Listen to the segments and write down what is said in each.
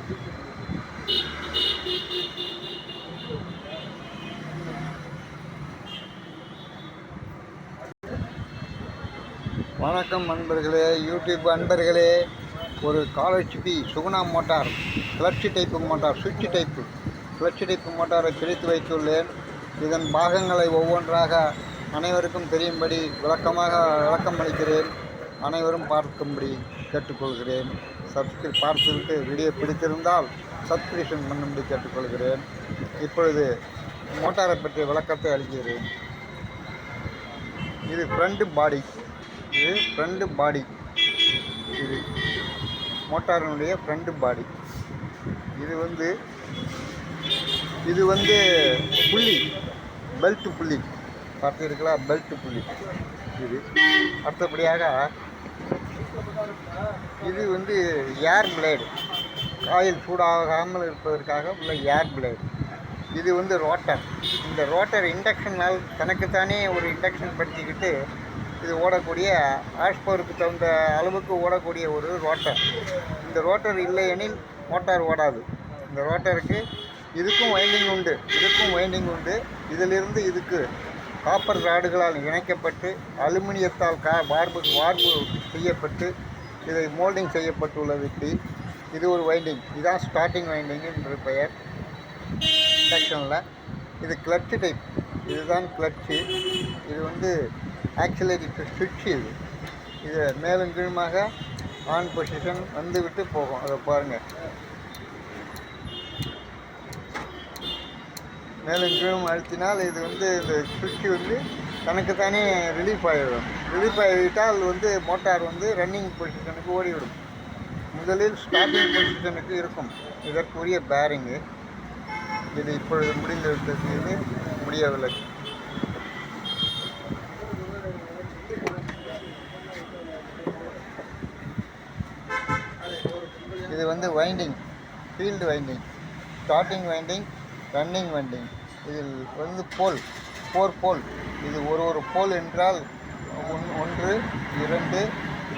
வணக்கம் நண்பர்களே யூடியூப் அன்பர்களே. ஒரு காலர்ஷிப்பி சுகுணா மோட்டார் கிளர்ச்சி டைப்பு மோட்டார் சுவிட்ச் டைப்பு. கிளர்ச்சி டைப்பு மோட்டாரை பிரித்து வைத்துள்ளேன். இதன் பாகங்களை ஒவ்வொன்றாக அனைவருக்கும் தெரியும்படி விளக்கமாக விளக்கம் அளிக்கிறேன் அனைவரும் பார்க்கும்படி. கேட்டுக்கொள்கிறேன். சப்ஸ்கிரி பார்த்துவிட்டு வீடியோ பிடித்திருந்தால் சப்ஸ்கிரிப்ஷன் பண்ணும்படி கேட்டுக்கொள்கிறேன். இப்பொழுது மோட்டாரை பற்றிய விளக்கத்தை அளிக்கிறேன். இது ஃப்ரண்ட் பாடி இது ஃப்ரண்ட் பாடி இது மோட்டாரினுடைய ஃப்ரண்ட் பாடி இது வந்து இது வந்து புள்ளி பெல்ட் புள்ளி. பார்த்துருக்கலாம் பெல்ட் புள்ளி. இது அடுத்தபடியாக இது வந்து ஏர் பிளேடு. காயில் சூடாகாமல் இருப்பதற்காக உள்ள ஏர் பிளேடு. இது வந்து ரோட்டர். இந்த ரோட்டர் இண்டக்ஷனால் தனக்குத்தானே ஒரு இண்டக்ஷன் படுத்திக்கிட்டு இது ஓடக்கூடிய ஆஷ்பவருக்கு தகுந்த அளவுக்கு ஓடக்கூடிய ஒரு ரோட்டர். இந்த ரோட்டர் இல்லையெனில் மோட்டார் ஓடாது. இந்த ரோட்டருக்கு இதுக்கும் வைண்டிங் உண்டு இதுக்கும் வைண்டிங் உண்டு இதிலிருந்து இதுக்கு காப்பர் ராடுகளால் இணைக்கப்பட்டு அலுமினியத்தால் கா வார்பு வார்பு செய்யப்பட்டு இதை மோல்டிங் செய்யப்பட்டுள்ளது. இப்படி இது ஒரு வைண்டிங் இதுதான் ஸ்டார்டிங் வைண்டிங் என்று பெயர். இண்டக்ஷனில் இது கிளட்சு டைப் இதுதான் கிளட்சு இது வந்து ஆக்சிலரி சுவிட்ச் இது. இது மேலும் கீழுமாக ஆன் பொசிஷன் வந்துவிட்டு போகும். அதை பாருங்கள் மேலும் கீழும் அழுத்தினால் இது வந்து இந்த சுவிட்ச் வந்து தனக்குத்தானே ரிலீஃப் ஆகிடும் ரிலீஃப் ஆகிவிட்டால் வந்து மோட்டார் வந்து ரன்னிங் பொசிஷனுக்கு ஓடிவிடும். முதலில் ஸ்டார்டிங் பொசிஷனுக்கு இருக்கும். இதற்குரிய பேரிங்கு இது இப்பொழுது முடிந்திருந்தது முடியவில்லை. இது வந்து winding field winding starting winding running winding இதில் வந்து போல் போர் போல். இது ஒரு ஒரு போல் என்றால் ஒன் ஒன்று இரண்டு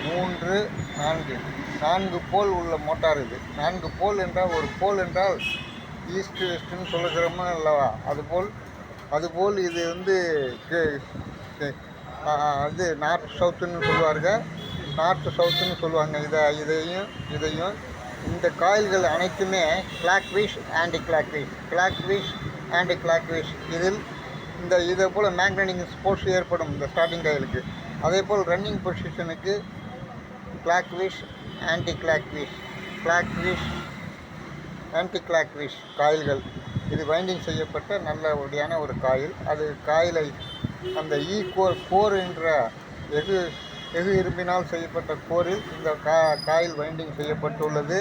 மூன்று நான்கு. நான்கு போல் உள்ள மோட்டார் இது. நான்கு போல் என்றால் ஒரு போல் என்றால் ஈஸ்ட் வெஸ்ட்னு சொல்லுகிறோமோ அல்லவா? அதுபோல் அதுபோல் இது வந்து இது நார்த் சவுத்துன்னு சொல்லுவார்கள் நார்த் சவுத்துன்னு சொல்லுவாங்க. இதை இதையும் இதையும். இந்த காயில்கள் அனைத்துமே clockwise anti clockwise clockwise anti clockwise இதில் இந்த இதை போல் மேக்னெட்டிக் ஸ்போர்ட்ஸ் ஏற்படும் இந்த ஸ்டார்டிங் காயிலுக்கு அதே போல் ரன்னிங் பொசிஷனுக்கு clockwise anti clockwise clockwise anti clockwise காயில்கள் இது வைண்டிங் செய்யப்பட்ட நல்ல ஒடியான ஒரு காயில் அது காயிலை அந்த ஈ கோர் கோர் என்ற எது எது இரும்பினால் செய்யப்பட்ட கோரில் இந்த கா காயில் வைண்டிங் செய்யப்பட்டுள்ளது.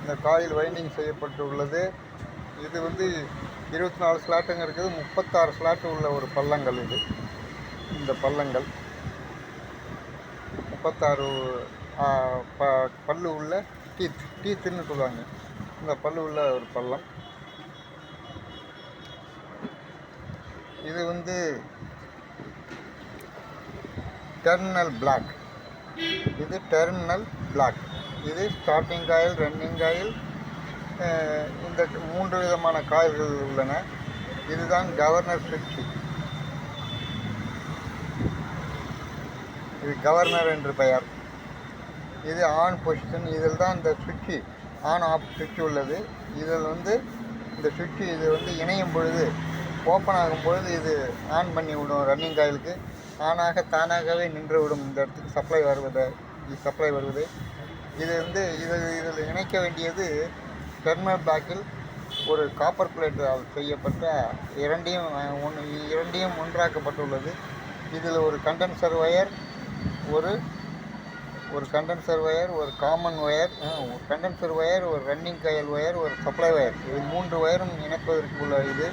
இந்த காயில் வைண்டிங் செய்யப்பட்டுள்ளது. இது வந்து இருபத்தி நாலு ஸ்லாட்டுங்க இருக்குது. முப்பத்தாறு ஸ்லாட்டு உள்ள ஒரு பள்ளங்கள் இது. இந்த பள்ளங்கள். முப்பத்தாறு ப பல்லு உள்ள டீத் டீத்துன்னு சொல்லுவாங்க. இந்த பல்லு உள்ள ஒரு பள்ளம். இது வந்து டெர்மினல் பிளாக் இது டெர்மினல் பிளாக் இது ஸ்டார்டிங் காயில் ரன்னிங் காயில் இந்த மூன்று விதமான காய்கள் உள்ளன. இதுதான் கவர்னர் சுவிட்ச் இது கவர்னர் என்று பெயர். இது ஆன் பொசிஷன் இதில் தான் இந்த சுவிட்சு ஆன் ஆஃப் சுவிட்ச் உள்ளது. இதில் வந்து இந்த சுவிட்சு இது வந்து இணையும் பொழுது ஓப்பன் ஆகும் பொழுது இது ஆன் பண்ணி விடும் ரன்னிங் காயிலுக்கு ஆனாக தானாகவே நின்று விடும் இந்த இடத்துக்கு சப்ளை வருவதை சப்ளை வருவது. இது வந்து இது இதில் இணைக்க வேண்டியது டெர்மினல் பேக்கில் ஒரு காப்பர் பிளேட்டால் செய்யப்பட்ட இரண்டையும் ஒன்று இரண்டையும் ஒன்றாக்கப்பட்டுள்ளது. இதில் ஒரு கண்டென்சர் ஒயர் ஒரு ஒரு கண்டென்சர் ஒயர் ஒரு காமன் ஒயர் கண்டென்சர் ஒயர் ஒரு ரன்னிங் கயல் ஒயர் ஒரு சப்ளை ஒயர் இது மூன்று ஒயரும் இணைப்பதற்கு உள்ள இது.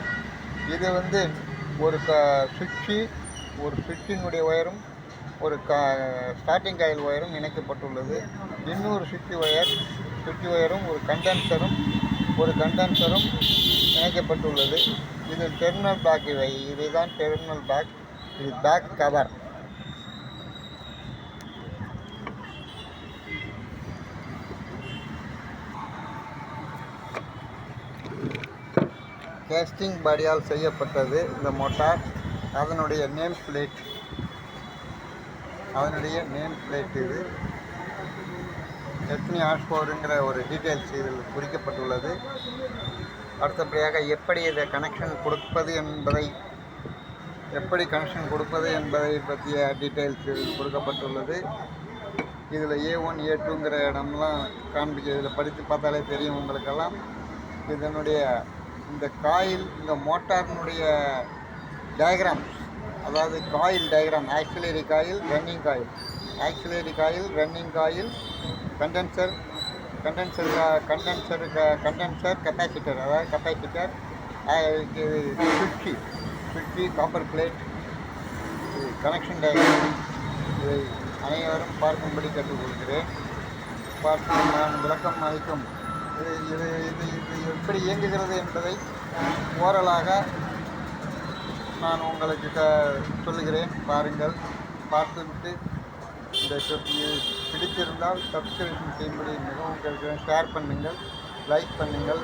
இது வந்து ஒரு க சுவிட்சு ஒரு சுவிட்சினுடைய ஒயரும் ஒரு க ஸ்டார்டிங் காயில் ஒயரும் இணைக்கப்பட்டுள்ளது. இன்னொரு சுவிட்ச் ஒயர் சுவிட்ச் ஒயரும் ஒரு கண்டென்சரும் ஒரு கண்டென்சரும் இணைக்கப்பட்டுள்ளது. இது டெர்மினல் பேக் இவை. இதுதான் டெர்மினல் பேக் இது பேக் கவர் கேஸ்டிங் பாடியால் செய்யப்பட்டது இந்த மோட்டார் அதனுடைய நேம் பிளேட் அதனுடைய நேம் பிளேட் இது. எத்தனை ஆஷ்போருங்கிற ஒரு டீட்டெயில்ஸ் இதில் குறிக்கப்பட்டுள்ளது. அடுத்தபடியாக எப்படி இதை கனெக்ஷன் கொடுப்பது என்பதை எப்படி கனெக்ஷன் கொடுப்பது என்பதை பற்றிய டீட்டெயில்ஸ் இதில் கொடுக்கப்பட்டுள்ளது. இதில் ஏ ஒன் ஏ டூங்கிற இடம்லாம் காண்பிக்க இதில் படித்து பார்த்தாலே தெரியும் உங்களுக்கெல்லாம். இதனுடைய இந்த காயில் இந்த மோட்டாரினுடைய டயக்ராம்ஸ் அதாவது coil diagram auxiliary coil running coil auxiliary coil running coil condenser condenser condenser condenser capacitor அதாவது கெப்பாசிட்டர் சுவிட்சி சுவிட்சி காப்பர் பிளேட் கனெக்ஷன் டயக்ராம் இதை அனைவரும் பார்க்கும்படி கேட்டுக்கொள்கிறேன். பார்த்து நான் விளக்கம் அளிக்கும். இது இது இது இது எப்படி இயங்குகிறது என்பதை ஓரலாக நான் உங்களுக்கு க சொல்லுகிறேன் பாருங்கள். பார்த்துவிட்டு இந்த பிடித்திருந்தால் சப்ஸ்கிரைப் செய்யும்படி மிகவும் கேட்கிறேன். ஷேர் பண்ணுங்கள் லைக் பண்ணுங்கள்.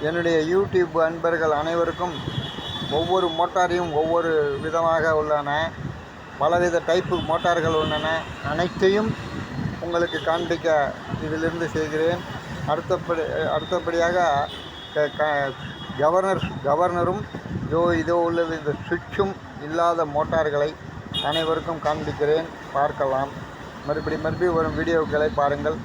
என்னுடைய யூடியூப் அன்பர்கள் அனைவருக்கும் ஒவ்வொரு மோட்டாரையும் ஒவ்வொரு விதமாக உள்ளன. பலவித டைப்பு மோட்டார்கள் உள்ளன. அனைத்தையும் உங்களுக்கு காண்பிக்க இதிலிருந்து செய்கிறேன். அடுத்தபடி அடுத்தபடியாக க- க- கவர்னர் கவர்னரும் இதோ இதோ உள்ளது. இந்த சுவிட்சும் இல்லாத மோட்டார்களை அனைவருக்கும் காண்பிக்கிறேன். பார்க்கலாம். மறுபடி மறுபடி வரும் வீடியோக்களை பாருங்கள்.